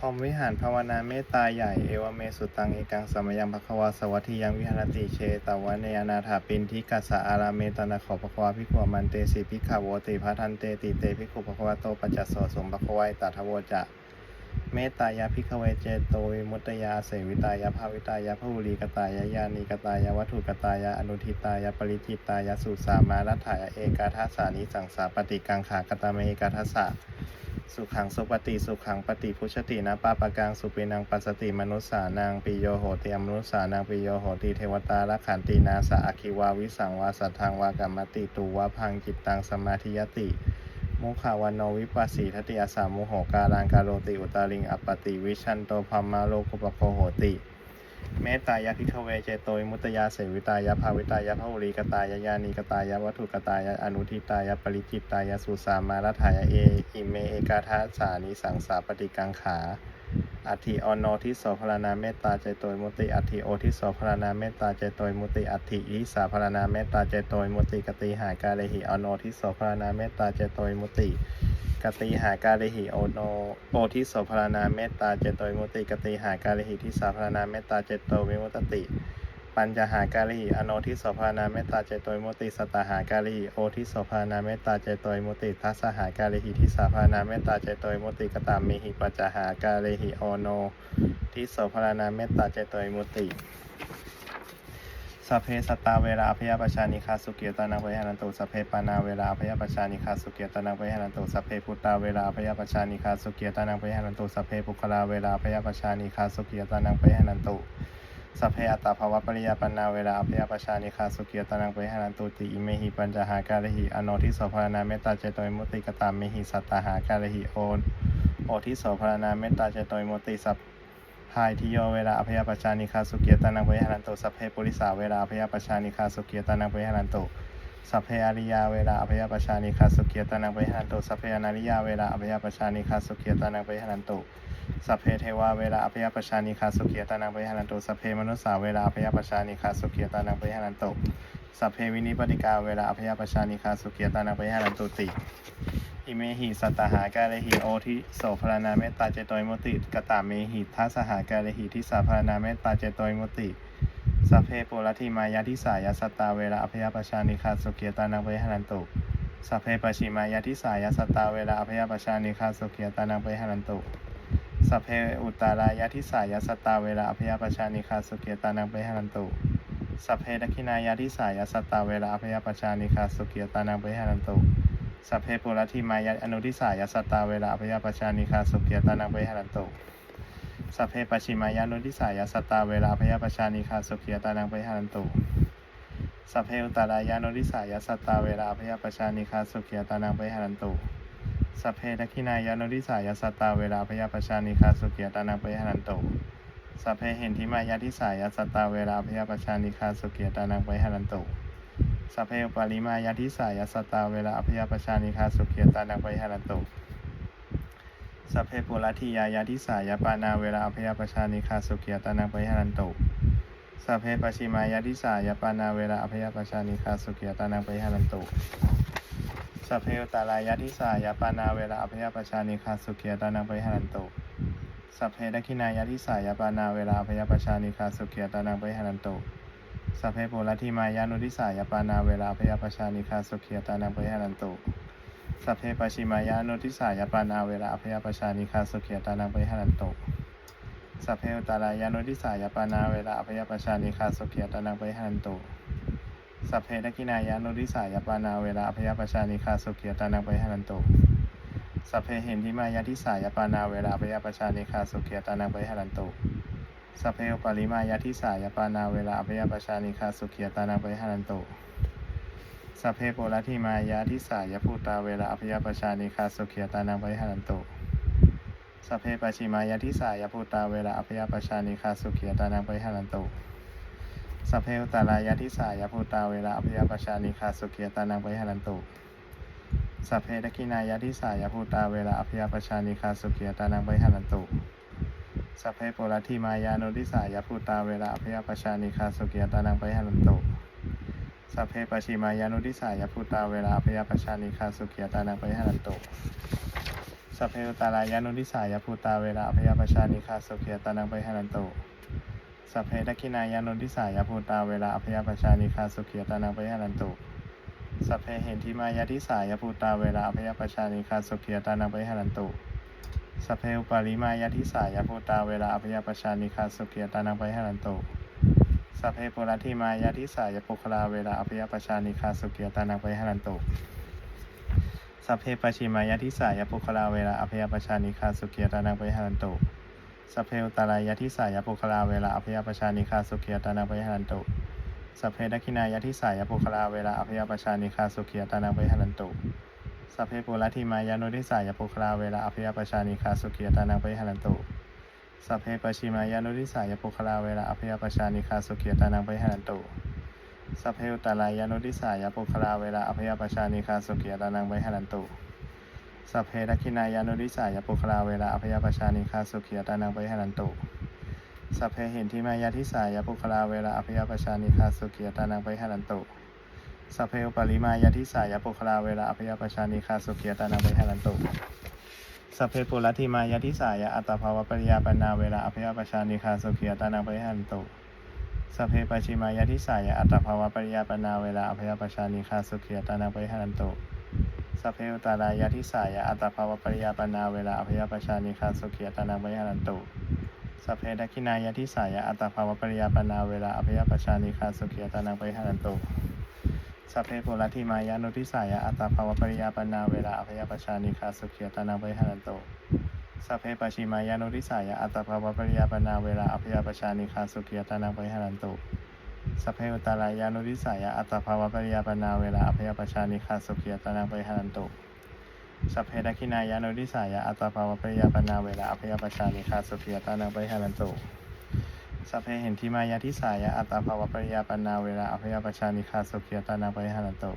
พรหมวิหารภาวนาเมตตาใหญ่เอวเมสุตังเอกังสมยังภควาสวัสทิยังวิหารติเชตวะเนยนาถาปินทิกัสสะอาราเมตนะขอภควาภิขุมันเตสิภิขโวติพัทันเตติเตภิขุภควาโตปัจจสโสสมภควายตัทโวจะเมตตายาภิกขเวเจโตวิมุตตยาเสวิตายาภาวิตายาภุรีกตายายานีกตายาวัตถุกตายาอนุทิตายาปริจิตายาสุสามารัฐายาเอกาทัสสานิสังสาปฏิกังขากตามเอกาทัสสะ สุขังสุปฏิสุขังปฏิพุชตินะปาปะกังสุปินังปัสสติมนุสสานังปิโยโหติอมนุสสานังปิโยโหติเทวตาละขันตินาสะอคิวาวิสังวาสัทธังวากรรมติตุวะพังจิตตังสมาธิยติ มุขาวันโนวิปัสสีทติอาสามุโหกาลังกาโรติอุตาลิงอปปติวิชันโตพัมมาโลกุปโคโหติ เมตตายาภิกเวเจโตยมุตยาเสวิตายาภาวิตายาภาวุรีกตายายานีกตายาวัตถุกตายาอนุทิตายาปริจิตตายาสุสามารัฐายาเออิเมเอกาทัสสานิสังสาปฏิกังขาอัติอโนทิโสพรณาเมตตาเจโตยมุติอัติโอทิโสพรณาเมตตาเจโตยมุติอัติอิสาพรณาเมตตาเจโตยมุติกติหากาเลหิอโนทิโสพรณาเมตตาเจโตยมุติ กติหากาลิหิโอโนโอทิโสพรณาเมตตาเจโตวิมุตติกติหากาลิหิทิสาพรณาเมตตาเจโตวิมุตติ ปัญจหากาลิหิอโนทิโสพรณาเมตตาเจโตวิมุตติสตหากาลิหิโอทิโสพรณาเมตตาเจโตวิมุตติทัสหากาลิหิทิสาพรณาเมตตาเจโตวิมุตติกตามิหิปัจจหากาลิหิโอโนทิโสพรณาเมตตาเจโตวิมุตติ สัพเพสตาเวลาพยาปชานิคาสุเกียตานังพยานันตุสัพเพปานาเวลาพยาปชานิคาสุเกียตานังพยานันตุสัพเพพุตตาเวลาพยาปชานิคาสุเกียตานังพยานันตุสัพเพปุคลาเวลาพยาปชานิคาสุเกียตานังพยานันตุสัพเพอัตตาภวะปริยาปนาเวลาพยาปชานิคาสุเกียตานังพยานันตุติอิเมหิปัญจหากาลหิอโนทิโสภารนาเมตตาเจโตมุติกตามเมหิสัตตหากาลหิโอนโอทิโสภารนาเมตตาเจโตมุติสัพ พายทิโยเวลาอภยปัชานิคาสุเกียตานังเวหนันตุสัพเพปุริสาเวลาอภยปัชานิคาสุเกียตานังเวหนันตุสัพเพอริยาเวลาอภยปัชานิคาสุเกียตานังเวหนันตุสัพเพอนาริยาเวลาอภยปัชานิคาสุเกียตานังเวหนันตุสัพเพเทวาเวลาอภยปัชานิคาสุเกียตานังเวหนันตุสัพเพมนุสสาเวลาอภยปัชานิคาสุเกียตานังเวหนันตุ สัพเพวินิปติกาเวลาอภยปชานิคาสุเกียตานังเวหนันตุติ อิเมหิสัตตหากาเลหิโอทิโสพรณาเมตตาเจโตยมุติกตาเมหิทัสหากาเลหิทิสาพรณาเมตตาเจโตยมุติสัพเพปุรธิมายาทิสายาสตตาเวลาอภยปชานิคาสุเกียตานังเวหนันตุสัพเพปชิมายาทิสายาสตตาเวลาอภยปชานิคาสุเกียตานังเวหนันตุสัพเพอุตตารายาทิสายาสตตาเวลาอภยปชานิคาสุเกียตานังเวหนันตุ สัพเพดักินายาทิสายาสตาเวลาอภยปชานิคาสุเกียตานังเวหนันตุสัพเพปุรธิมายะอนุทิสายาสตาเวลาอภยปชานิคาสุเกียตานังเวหรันตุสัพเพปชิมายานุทิสายาสตาเวลาอภยปชานิคาสุเกียตานังเวหรันตุสัพเพอุตตรายานุทิสายาสตาเวลาอภยปชานิคาสุเกียตานังเวหรันตุสัพเพทักินายานุทิสายาสตาเวลาอภยปชานิคาสุเกียตานังเวหรันตุ สัพเพเห็นทิมายาทิสายสตตาเวลาอภยปชานิคาสุเกียตานังเวหรันตุสัพเพอุปาริมายาทิสายสตตาเวลาอภยปชานิคาสุเกียตานังไปหรันตุสัพเพปุรัติยายาทิสายปานาเวลาอภยปชานิคาสุเกียตานังไปหรันตุสัพเพปชิมายาทิสายปานาเวลาอภยปชานิคาสุเกียตานังไปหรันตุสัพเพอุตารายาทิสายปานาเวลาอภยปชานิคาสุเกียตานังไปหรันตุ สัพเพดักินายาทิสายปานาเวลาอภยปชานิคาสุเกียตานังไปหรันโตสัพเพปุรธิมายานุทิสายปานาเวลาพยาปชานิคาสุขียตานังพยานันโตสัพเพปชิมายานุทิสายปานาเวลาพยาปชานิคาสุขียตานังพยานันโตสัพเพอุตารายานุทิสายปานาเวลาพยาปชานิคาสุขียตานังพยานันโตสัพเพทักินายานุทิสายปานาเวลาพยาปชานิคาสุขียตานังพยานันโต สัพเพเห็นทิมายาทิสายปานาเวลาพยาปชานิคาสุขียตานังพยานันตุสัพเพอปริมายาทิสายปานาเวลาอภยปชานิคาสุขียตานังปริหารันตุสัพเพปุรธิมายาทิสายภูตาเวลาอภยปชานิคาสุขียตานังปริหารันตุสัพเพปชิมายาทิสายภูตาเวลาอภยปชานิคาสุขียตานังปริหารันตุสัพเพอุตารายาทิสายภูตาเวลาอภยปชานิคาสุขียตานังปริหารันตุ สัพเพตกินายาทิสายภูตาเวลาอภิยปชานิคาสุขียตานังปริหารันตุสัพเพปุรัติมายานุทิสายภูตาเวลาอภิยปชานิคาสุเกียตานังไปหันตุสัพเพปชิมายานุทิสายภูตาเวลาอภิยปชานิคาสุเกียตานังไปหันตุสัพเพอุตารายานุทิสายภูตาเวลาอภิยปชานิคาสุขียตานังไปหันันตุสัพเพทักขินายานุทิสายภูตาเวลาอภิยปชานิคาสุขียตานังไปหันันตุ สัพเพเห็นทิมายาทิสายภูตาเวลาอภยปชานิคาสุขียตานังไปหันตุสัพเพอุปาริมายาทิสายภูตาเวลาอภยปชานิคาสุขียตานังไปหันตุสัพเพปุระทิมายาทิสายปุคลาเวลาอภยปชานิคาสุขียตานังไปหันตุสัพเพปชิมายทิสายปุคลาเวลาอภยปชานิคาสุขียตานังไปหันตุสัพเพอุตารายทิสายปุคลาเวลาอภยปชานิคาสุขียตานังไปหันตุ สัพเพดักินายทิสายปุคลาเวลาอภยปชานิคาสุขียตานังไปหันตุสัพเพปุระทิมายานุทิสายปุคลาเวลาอภยปชานิคาสุขียตานังไปหันตุสัพเพปชิมายานุทิสายปุคลาเวลาอภยปชานิคาสุขียตานังไปหันตุสัพเพอุตตรายานุทิสายปุคลาเวลาอภยปชานิคาสุขียตานังไวหันตุสัพเพทักขินายานุทิสายปุคลาเวลาอภยปชานิคาสุขียตานังไวหันตุ สัพเพเห็นทิมายาทิสายปุคลาเวลาอภิยปชานิคาสุขียตานังไวหรันตุสัพเพอุปริมายาทิสายปุคลาเวลาอภิยปชานิคาสุขียตานังไวหรันตุสัพเพปุรัติมายาทิสายอัตภาวปริยาปนาเวลาอภิยปชานิคาสุขียตานังไวหรันตุสพเพปชิมายาทิสายะอัตภาวปริยาปนาเวลาอภิยปชานิคาสุขียตานังไปหารันตุสพเพอุตารายาทิสายะอัตภาวปริยาปนาเวลาอภิยปชานิคาสุขียตานังไปหารันตุ สพเพดักินายาทิสายะอัตตภาวปริยาปนาเวลาอภยปชานิคาสุขียตานังปหารันตุสพเพปุรัติมายานุทิสายะอัตตภาวปริยาปนาเวลาอภยปชานิคาสุขียตานังปหารันตุสัพเพปชิมายานุทิสายะอัตตภาวปริยาปนาเวลาอภยปชานิคาสุขียตานังปหารันตุสัพเพอุตารายานุทิสายะอัตตภาวปริยาปนาเวลาอภยปชานิคาสุขียตานังปหารันตุ สัพเพดักขินายานุทิสายะอัตตภาวะปริยาปนาเวลาอภยปชานิคาสุขียตานังปริหารันตุสัพเพเห็นทิมายาทิสายะอัตตภาวะปริยาปนาเวลาอภยปชานิคาสุขียตานังปริหารันตุ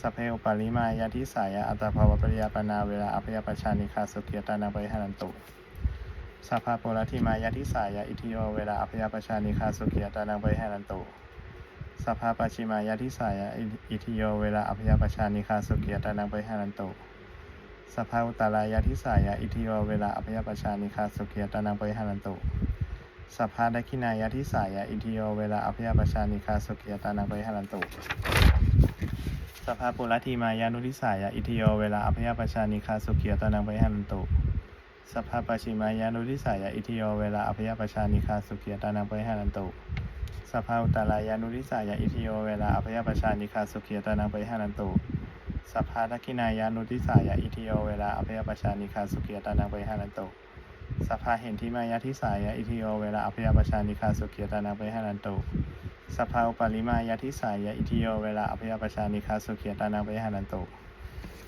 สัพเพอุปาริมายาทิสายะอัตตภาวะปริยาปนาเวลาอภยปชานิคาสุขียตานังปริหารันตุสัพพะปุระทิมายาทิสายะอิทิโยเวลาอภยปชานิคาสุขียตานังไปให้รันตุ สัพพะปัจฉิมายาทิสายะอิทิโย เวลาอภยปชานิคาสุขียตานังไปห้รันตุสัพพะอุตตรายาทิสายะอิทิโย เวลาอภยปชานิคาสุขียตานังไปห้รันตุสัพพะดักขินายาทิสายะอิทิโย เวลาอภยปชานิคาสุขียตานังไปห้รันตุสัพพะปุระทิมายานุทิสายะอิทิโย เวลาอภยปชานิคาสุขียตานังไปห้รันตุสัพพะปชิมายานุทิสายะอิทิโย เวลาอภยปชานิคาสุขียตานังไปหารันตุ สัพพะอุตตรายานุทิสายะอิทิโยเวลาอภยปชานิคาสุขียตานังปริหารันตุสัพพะทักินายานุทิสายะอิทิโยเวลาอภยปชานิคาสุขียตานังปริหารันตุสัพพะเห็นทิมายาทิสายะอิทิโยเวลาอภยปชานิคาสุขียตานังปริหารันตุสัพพะอุปาริมายาทิสายะอิทิโยเวลาอภยปชานิคาสุขียตานังปริหารันตุ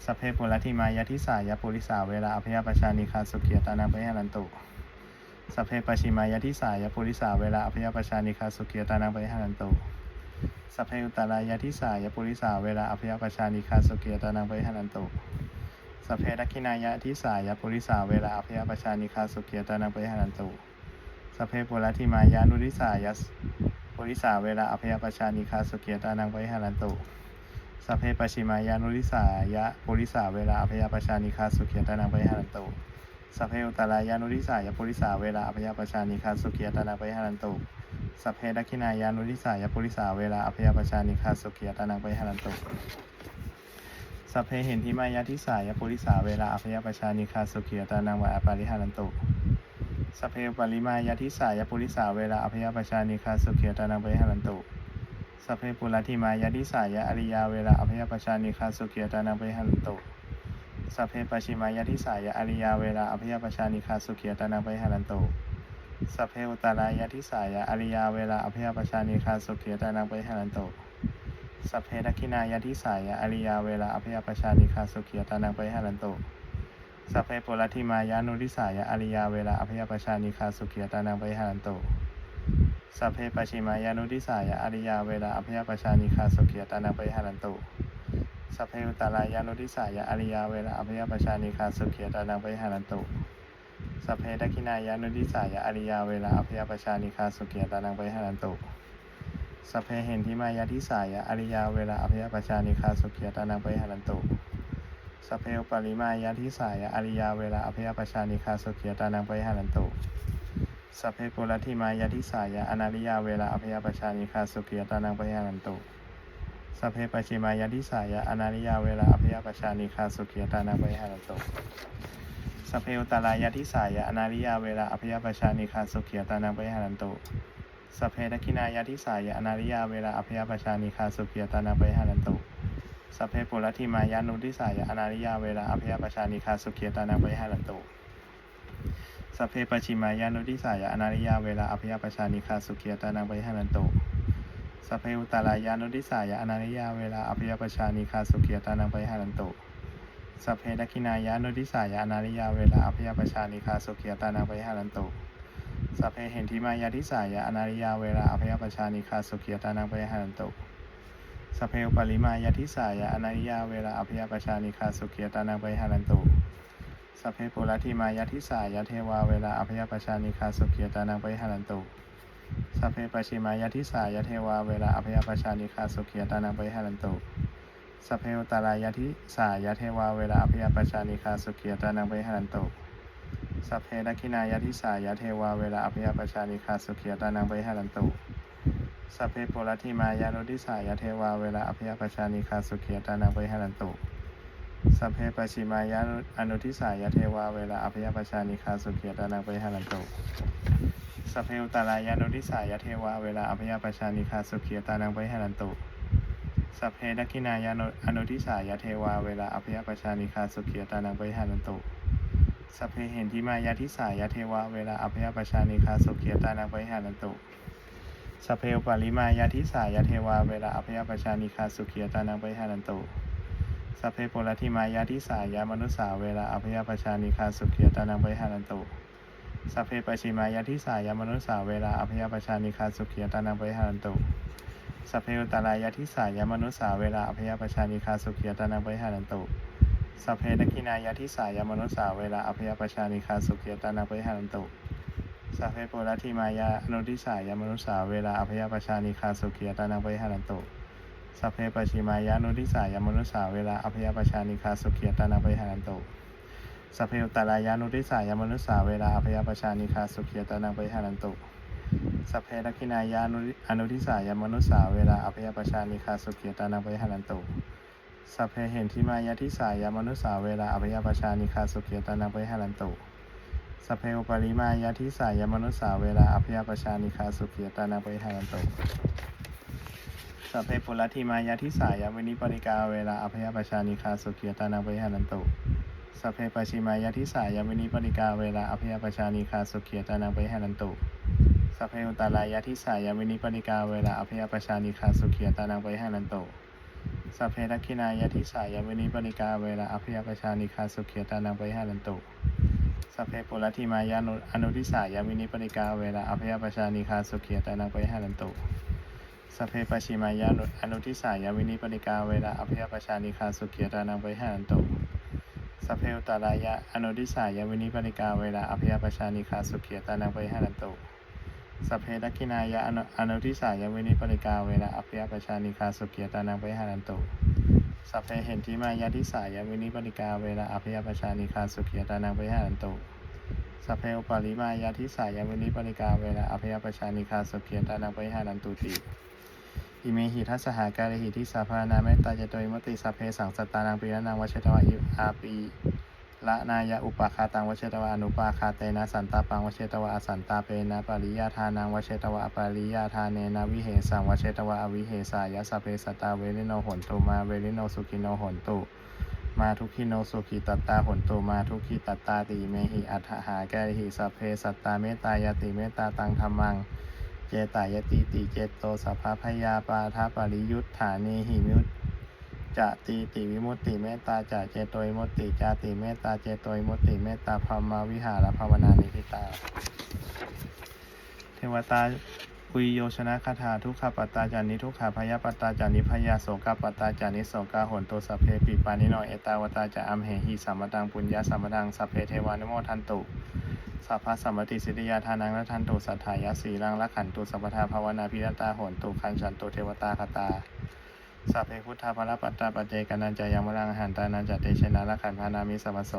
สัพเพปุระทิมายาทิสายะปุริสาเวลาอภยปชานิคาสุขียตานังปริหารันตุ สัพเพปชิมายาทิสายะปุริสาเวลาอภยปชานิคาสุขียตานังปริหารันโตสัพเพอุตตรายาทิสายะปุริสาเวลาอภยปชานิคาสุขียตานังปริหารันโตสัพเพดักขินายาทิสายะปุริสาเวลาอภยปชานิคาสุขียตานังปริหารันโตสัพเพปุระทิมายานุริสายะปุริสาเวลาอภยปชานิคาสุขียตานังปริหารันโตสัพเพปชิมายานุริสายะปุริสาเวลาอภยปชานิคาสุขียตานังปริหารันโต สัพเพอุตรายานุริสายะปุริสาเวลาอภยปชานิคาสุขียตานังปิหารันตุสัพเพดักขินายานุริสายะปุริสาเวลาอภยปชานิคาสุขียตานังปิหารันตุสัพเพเห็นทิมายาทิสายะปุริสาเวลาอภยปชานิคาสุขียตานังวะอปาริหารันตุสัพเพปริมายาทิสายะปุริสาเวลาอภยปชานิคาสุขียตานังปิหารันตุสัพเพปุระทิมายาทิสายะอริยาเวลาอภยปชานิคาสุขียตานังปิหารันตุ สัพเพปชิมายาทิสายะอริยาเวลาอภิยปชานิคาสุขียตานังไปหารันโตสัพเพอุตตรายาทิสายะอริยาเวลาอภิยปชานิคาสุขียตานังไปหารันโตสัพเพทักขินายาทิสายะอริยาเวลาอภิยปชานิคาสุขียตานังไปหารันโตสัพเพปุระทิมายานุริสายะอริยาเวลาอภิยปชานิคาสุขียตานังไปหารันโตสัพเพปชิมายานุริสายะอริยาเวลาอภิยปชานิคาสุขียตานังไปหารันโต สัพเพอุตตรายานุริสายะอริยาเวลาอภิยปชานิคาสุเขียตานังไปหารันตุสัพเพทักินายานุริสายะอริยาเวลาอภิยปชานิคาสุเขียตานังไปหารันตุสัพเพเห็นทิมายาทิสายะอริยาเวลาอภิยปชานิคาสุเขียตานังไปหารันตุสพเพอปริมายาทิสายะอริยาเวลาอภิยปชานิคาสุเขียตานังไปหารันตุสพเพปุรติมายาทิสายะอนาริยาเวลาอภิยปชานิคาสุเขียตานังไปหารันตุ สพเพปชิมายาทิสายะอนาริยาเวลาอภิยปชานิคาสุขียตานังปริหารันตุสพเพอุตตรายาทิสายะอนาริยาเวลาอภิยปชานิคาสุขียตานังปริหารันตุสพเพทักินายาทิสายะอนาริยาเวลาอภิยปชานิคาสุขียตานังปริหารันตุสัพเพปุรัติมายานุทิสายะอนาริยาเวลาอภิยปชานิคาสุขียตานังปริหารันตุสัพเพปชิมายานุทิสายะอนาริยาเวลาอภิยปชานิคาสุขียตานังปริหารันตุ สัพเพอุตตรายานุทิสายะอนาริยาเวลาอภยปชานิคาสุขียตานังไปหารันตุสัพเพดักขินายานุทิสายะอนาริยาเวลาอภยปชานิคาสุขียตานังไปหารันตุสัพเพเห็นทิมายาทิสายะอนาริยาเวลาอภยปชานิคาสุขียตานังไปหารันตุสพเพอุปริมายาทิสายะอนาริยาเวลาอภยปชานิคาสุขียตานังไปหารันตุสพเพปุรติมายาทิสายะเทวาเวลาอภยปชานิคาสุขียตานังไปหารันตุ สพเพปชิมายาทิสายะเทวาเวลาอภยปชานิคาสุขียตานังไปหรันตุสพเพอุตตรายาทิสายะเทวาเวลาอภยปชานิคาสุขียตานังไปหรันตุสพเพดักขินายาทิสายะเทวาเวลาอภยปชานิคาสุขียตานังไปหรันตุสัพเพปุรติมายานุทิสายเทวาเวลาอภยปชานิคาสุขียตานังไปหรันตุสัพเพปชิมายาอนุทิสายเทวาเวลาอภยปชานิคาสุขียตานังไปหรันตุ สัพเพอุตตรายานุทิสายเทวาเวลาอภยปชานิคาสุขียตานังปริหารันตุสัพเพดักขินายานุอนุทิสายเทวาเวลาอภยปชานิคาสุขียตานังปริหารันตุสัพเพเห็นทิมายาทิสายเทวาเวลาอภยปชานิคาสุขียตานังปริหารันตุสพเพอุปริมายาทิสายเทวาเวลาอภยปชานิคาสุขียตานังปริหารันตุสพเพปุรติมายาทิสายามนุสาเวลาอภยปชานิคาสุขียตานังปริหารันตุ สพเพปชิมายาทิสายามนุสาเวลาอภยปชานิคาสุขียตานังปริหารันตุสพเพอุตตรายาทิสายามนุสาเวลาอภยปชานิคาสุขียตานังปริหารันตุสพเพนกินายาทิสายามนุสาเวลาอภยปชานิคาสุขียตานังปริหารันตุสัพเพปุรติมายาอนุทิสายามนุสาเวลาอภยปชานิคาสุขียตานังปริหารันตุสัพเพปชิมายานุทิสายามนุสาเวลาอภยปชานิคาสุขียตานังปริหารันตุ สัพเพุตตรายานุทิสายมนุสาเวลาอภยปชานิคาสุขียตานังไปหารันตุสัพเพทักขินายานุอนุทิสายมนุสาเวลาอภยปชานิคาสุขียตานังไปหารันตุสัพเพเห็นทิมายาทิสายมนุสาเวลาอภยปชานิคาสุขียตานังไปหารันตุสพเพอุปริมายาทิสายมนุสาเวลาอภยปชานิคาสุขียตานังไปหารันตุสพเพปุรติมายาทิสายวินิปริกาเวลาอภยปชานิคาสุขียตานังไปหารันตุ สพเพปชิมายาทิสายวินิปริกาเวลาอภยปชานิคาสุขียตานังไปหารันตุสพเพอุตตรายาทิสายวินิปริกาเวลาอภยปชานิคาสุขียตานังไปหารันตุสัพเพทักขินายาทิสายวินิปริกาเวลาอภยปชานิคาสุขียตานังไปหารันตุสัพเพปุรัติมายานุอนุทิสายามินิปริกาเวลาอภยปชานิคาสุขียตานังปริหารันตุสัพเพปชิมายานุอนุทิสายามินิปริกาเวลาอภยปชานิคาสุขียตานังปริหารันตุ สเพอุตตรายะ อนุทิสายามินิปริกาเวลาอภยปชานิคาสุขียตานังไปหารันตุสเพดักินายะอนุทิสายามินิปริกาเวลาอภยปชานิคาสุขียตานังไปหารันตุสเพเห็นทิมายาทิสายวินิปริกาเวลาอภยปชานิคาสุขียตานังไปหารันตุสเพอุปริมายาทิสายวินิปริกาเวลาอภยปชานิคาสุขียตานังไปหารันตุติ อิเมหิทัสหากาเลหิทิสาภานาเมตตาเจโตยมติสัพเพสังสตานังปิยนังวัชตวะอิอาปีละนายะอุปาคาตังวชตวะอนุปาคาเตนะสันตาปังวชตวะอสันตาเปนะปริยาทานังวชตวะปริยาทานเนนะวิเหสังวชตวะอวิเหสายะสพเพสตตาเวริโนหนตุมาเวริโนสุขิโนหนตุมาทุกขิโนสุขิตตตาหนตุมาทุกขิตตตาติเมหิอัฏฐหาแกหิสัพเพสัตตาเมตตายติเมตตาตังธรรมัง เจตายติติเจโตสัพพพยาปาทาปริยุทธานีหิมุตจะตีติวิมุตติเมตตาจะเจโตวิมุตติจาติเมตตาเจโตวิมุตติเมตตาพรมาวิหารภาวนานิพิตา เทวตาปุยโยชนะคาถาทุกขปัตตาจานิทุกขพยาปัตตาจานิพยาโสกปัตตาจานิโสกาหนโตสัพเพปิปานิโนเอตาวตาจะอัมเหหิสัมมตังปุญญาสัมมตังสัพเพเทวานุโมทันตุ สัพพะสัมมติสิทธิยาทานังละทันตุสัทธายาสีรังละขันตุสัพพทาภาวนาพิรตาโหนตุคันฉันตุเทวตาคตาสัพเพพุทธาภรปัตตาปเจกนันจายังพลังหันตานันจเตชนะละขันพานามิสัมโส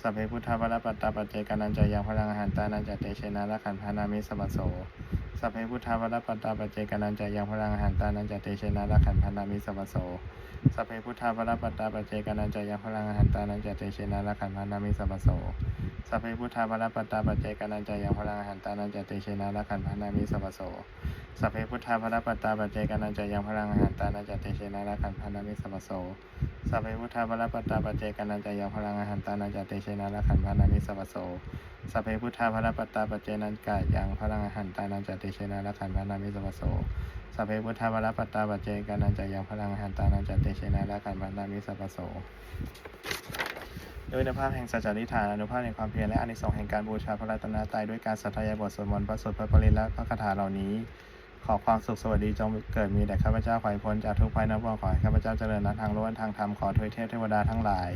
สัพเพพุทธาภรปัตตาปเจกนันจายังพลังหันตานันจเตชนะละขันพานามิสัมโส สัพเพพุทธาภรปัตตาปเจกนันจะยังพลังหันตานันจะเตชนะละขันพานามิสวสโสสัพเพพุทธาภรปัตตาปเจกนันจะยังพลังหันตานันจะเตชนะละขันพานามิสวสโสสัพเพพุทธาภรปัตตาปเจกนันจะยังพลังหันตานันจะเตชนะละขันพานามิสวสโสสัพเพพุทธาภรปัตตาปัจเจกนันจะยังพลังอาหารตานันจะเตเชนะละขันพานามิสัพพโส สัพเพพุทธาภรปัตตาปัจเจกนันจะยังพลังอาหารตานันจเตเชนะละขันพานามิสัพโสสัพเพพุทธาภรปัตตาปัจเจนันกะยังพลังอาหารตานันจเตเชนะละขันพานามิสัพโสสัพเพพุทธาภรปัตตาปัจเจกนันจะยังพลังอาหารตานันจเตเชนะละขันพานามิสัพโสด้วยอนุภาพแห่งสัจจริฐานอนุภาพแห่งความเพียรและอานิสงส์แห่งการบูชาพระรัตนตรัยด้วยการสัทธาบทสวดมนต์พระสูตรพระปริตและพระคาถาเหล่านี้ ขอความสุขสวัสดีจงเกิดมีแด่ข้าพเจ้าขอให้พ้นจากทุกภัยนับว่าขอให้ข้าพเจ้าเจริญในทางโลกทางธรรมขอทวยเทพเทวดาทั้งหลาย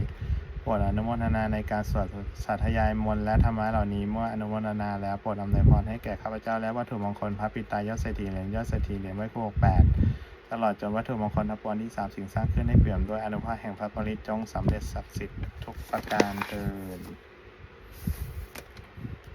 โปรดอนุโมทนาในการสวดสัทยายมนต์และธรรมะเหล่านี้เมื่ออนุโมทนาแล้วโปรดอำนวยพรให้แก่ข้าพเจ้าและวัตถุมงคลพระปิตายอดเศรษฐีเหรียญยอดเศรษฐีเหรียญไว้คู่หกแปดตลอดจนวัตถุมงคลทั้งปวงที่สามสิ่งสร้างขึ้นให้เปี่ยมด้วยอนุภาพแห่งพระปริจงสำเร็จศักดิ์สิทธิ์ทุกประการเทิน